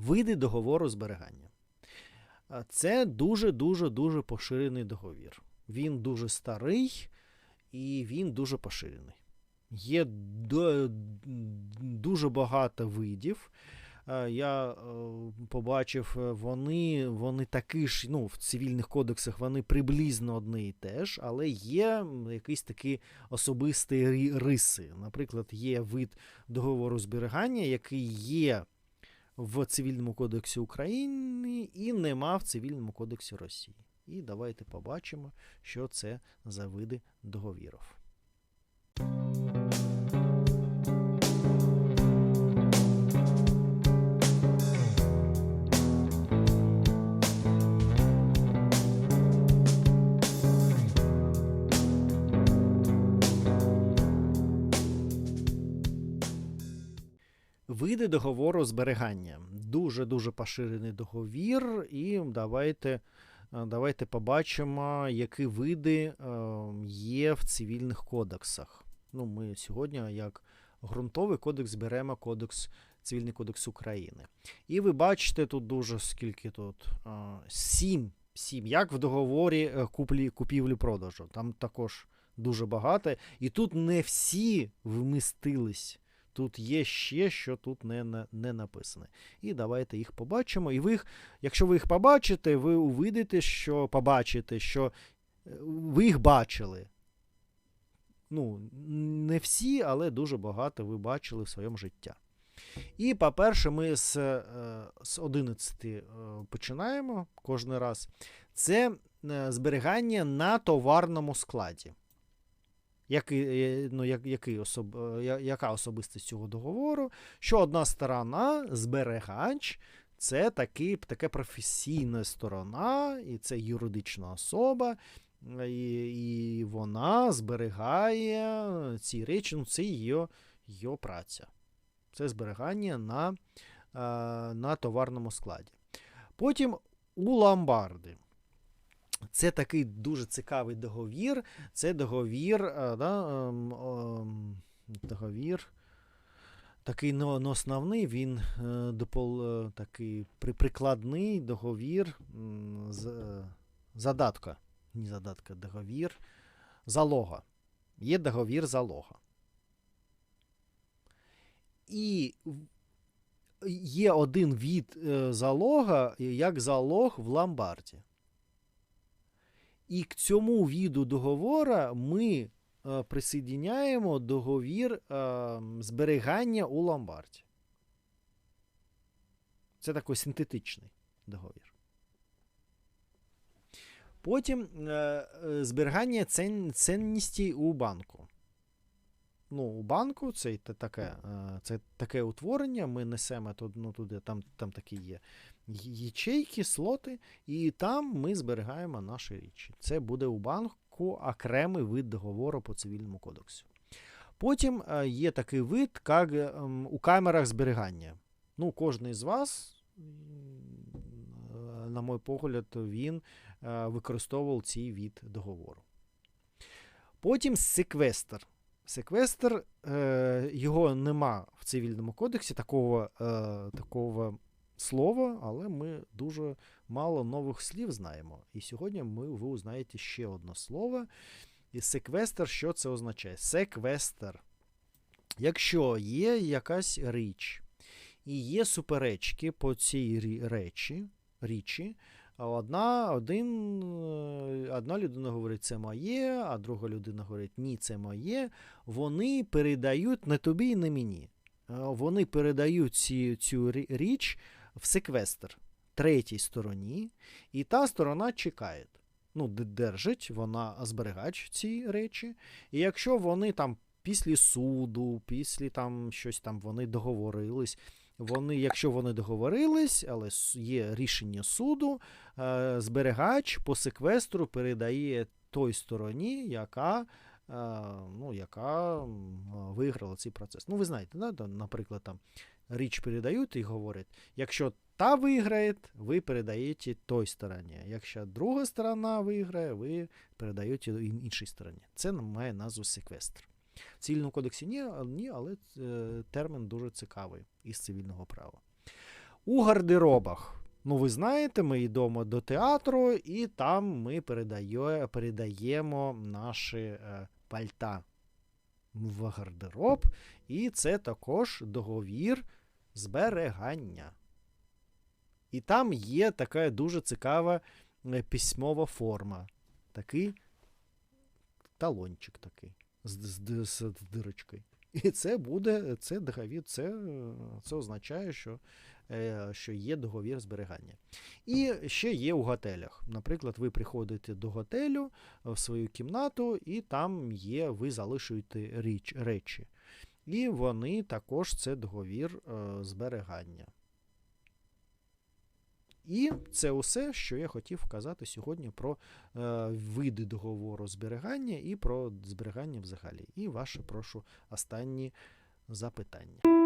Види договору зберігання. Це дуже-дуже дуже поширений договір. Він дуже старий і він дуже поширений. Є дуже багато видів. Я е, побачив, е, вони, вони такі ж, ну, в цивільних кодексах вони приблизно одне і те ж, але є якісь такі особисті риси. Наприклад, є вид договору зберігання, який є в Цивільному кодексі України і нема в Цивільному кодексі Росії. І давайте побачимо, що це за види договірів. Види договору зберігання. Дуже-дуже поширений договір, і давайте, е, давайте побачимо, які види е, є в цивільних кодексах. Ну, ми сьогодні, як ґрунтовий кодекс, беремо кодекс, Цивільний кодекс України. І ви бачите тут дуже скільки тут? Е, Сім. Сім. Як в договорі куплі, купівлі-продажу. Там також дуже багато. І тут не всі вмістились. Тут є ще, що тут не, не написане. І давайте їх побачимо. І ви їх, якщо ви їх побачите, ви увидите, що побачите, що е, ви їх бачили. Ну, не всі, але дуже багато ви бачили в своєму житті. І, по-перше, ми з, е, з 11 е, починаємо кожен раз. Це зберігання на товарному складі. Який, е, ну, як, який особ, е, яка особистість цього договору? Що одна сторона, зберігач, це таки, така професійна сторона, і це юридична особа, і, і вона зберігає ці речі, ну, це її, її праця. Це зберігання на, е, на товарному складі. Потім у ломбарди. Це такий дуже цікавий договір. Це договір, е, да, ем, ем, договір. Такий ну, ну, основний, він е, допол, е, такий прикладний договір з, задатка. Не задатка, договір залога. Є договір залога. І є один від залога, як залог в ломбарді. І к цьому віду договора ми е, присоединяємо договір е, зберігання у ломбарді. Це такий синтетичний договір. Потім е, е, зберігання цін, цінностей у банку. Ну, у банку це, таке, е, це таке утворення. Ми несемо тут, ну, туди, там, там такі є ячейки, слоти, і там ми зберігаємо наші речі. Це буде у банку окремий вид договору по цивільному кодексу. Потім е, є такий вид, як ем, у камерах зберігання. Ну, кожен з вас, на мій погляд, він е, використовував цей від договору. Потім секвестр. Секвестр, його нема в цивільному кодексі, такого, е, такого слова, але ми дуже мало нових слів знаємо. І сьогодні ми, ви узнаєте ще одне слово. І секвестр, що це означає? Секвестр. Якщо є якась річ, і є суперечки по цій речі, річі, а одна, один, е, одна людина говорить, це моє, а друга людина говорить, ні, це моє. Вони передають не тобі і не мені. Е, Вони передають ці, цю річ в секвестр третій стороні, і та сторона чекає. Ну, держить, вона зберігач ці речі. І якщо вони там після суду, після там щось там вони договорились. Вони, якщо вони договорились, але є рішення суду, е, зберігач по секвестру передає той стороні, яка, е, ну, яка виграла цей процес. Ну, ви знаєте, наприклад, там річ передають і говорять, якщо та виграє, ви передаєте той стороні. Якщо друга сторона виграє, ви передаєте ін- іншій стороні. Це має назву секвестр. В цивільному кодексі ні, ні але е, термін дуже цікавий із цивільного права. У гардеробах. Ну, ви знаєте, ми йдемо до театру, і там ми передає, передаємо наші е, пальта в гардероб, і це також договір зберігання. І там є така дуже цікава е, письмова форма. Такий талончик такий з, з, з, дирочкою. І це буде, це договір, це, е, це означає, що, е, що є договір зберігання. І ще є у готелях. Наприклад, ви приходите до готелю в свою кімнату, і там є, ви залишуєте річ, речі. І вони також це договір е, зберігання. І це усе, що я хотів вказати сьогодні про е, види договору зберігання і про зберігання взагалі. І ваше прошу останні запитання.